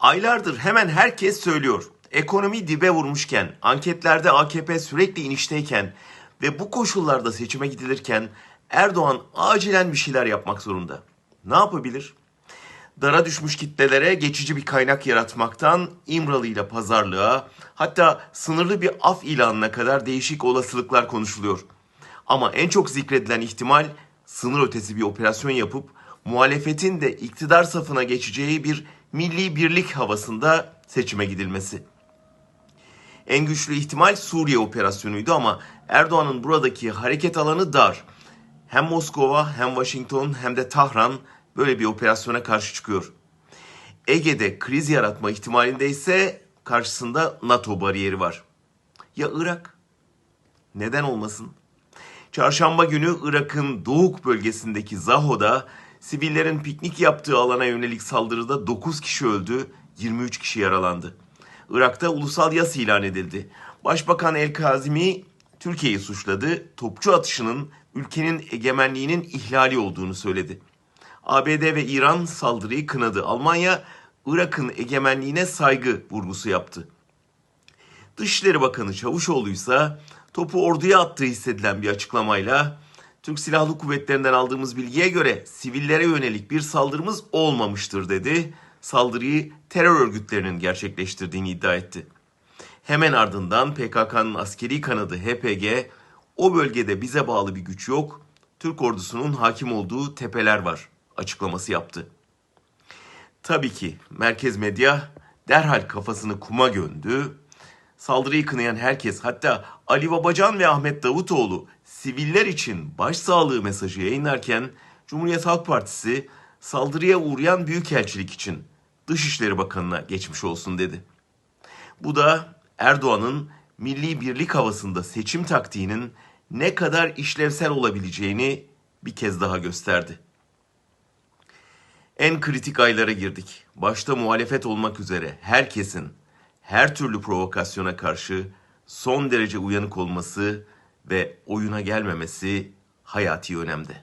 Aylardır hemen herkes söylüyor. Ekonomi dibe vurmuşken, anketlerde AKP sürekli inişteyken ve bu koşullarda seçime gidilirken Erdoğan acilen bir şeyler yapmak zorunda. Ne yapabilir? Dara düşmüş kitlelere geçici bir kaynak yaratmaktan İmralı ile pazarlığa hatta sınırlı bir af ilanına kadar değişik olasılıklar konuşuluyor. Ama en çok zikredilen ihtimal sınır ötesi bir operasyon yapıp muhalefetin de iktidar safına geçeceği bir milli birlik havasında seçime gidilmesi. En güçlü ihtimal Suriye operasyonuydu ama Erdoğan'ın buradaki hareket alanı dar. Hem Moskova hem Washington hem de Tahran böyle bir operasyona karşı çıkıyor. Ege'de kriz yaratma ihtimalinde ise karşısında NATO bariyeri var. Ya Irak? Neden olmasın? Çarşamba günü Irak'ın Doğuk bölgesindeki Zaho'da sivillerin piknik yaptığı alana yönelik saldırıda 9 kişi öldü, 23 kişi yaralandı. Irak'ta ulusal yas ilan edildi. Başbakan El Kazimi Türkiye'yi suçladı. Topçu atışının ülkenin egemenliğinin ihlali olduğunu söyledi. ABD ve İran saldırıyı kınadı. Almanya Irak'ın egemenliğine saygı vurgusu yaptı. Dışişleri Bakanı Çavuşoğlu ise topu orduya attığı hissedilen bir açıklamayla Türk Silahlı Kuvvetlerinden aldığımız bilgiye göre sivillere yönelik bir saldırımız olmamıştır dedi. Saldırıyı terör örgütlerinin gerçekleştirdiğini iddia etti. Hemen ardından PKK'nın askeri kanadı HPG o bölgede bize bağlı bir güç yok. Türk ordusunun hakim olduğu tepeler var açıklaması yaptı. Tabii ki merkez medya derhal kafasını kuma gömdü. Saldırıyı kınayan herkes hatta Ali Babacan ve Ahmet Davutoğlu siviller için başsağlığı mesajı yayınlarken Cumhuriyet Halk Partisi saldırıya uğrayan büyükelçilik için Dışişleri Bakanı'na geçmiş olsun dedi. Bu da Erdoğan'ın milli birlik havasında seçim taktiğinin ne kadar işlevsel olabileceğini bir kez daha gösterdi. En kritik aylara girdik. Başta muhalefet olmak üzere herkesin her türlü provokasyona karşı son derece uyanık olması ve oyuna gelmemesi hayati önemde.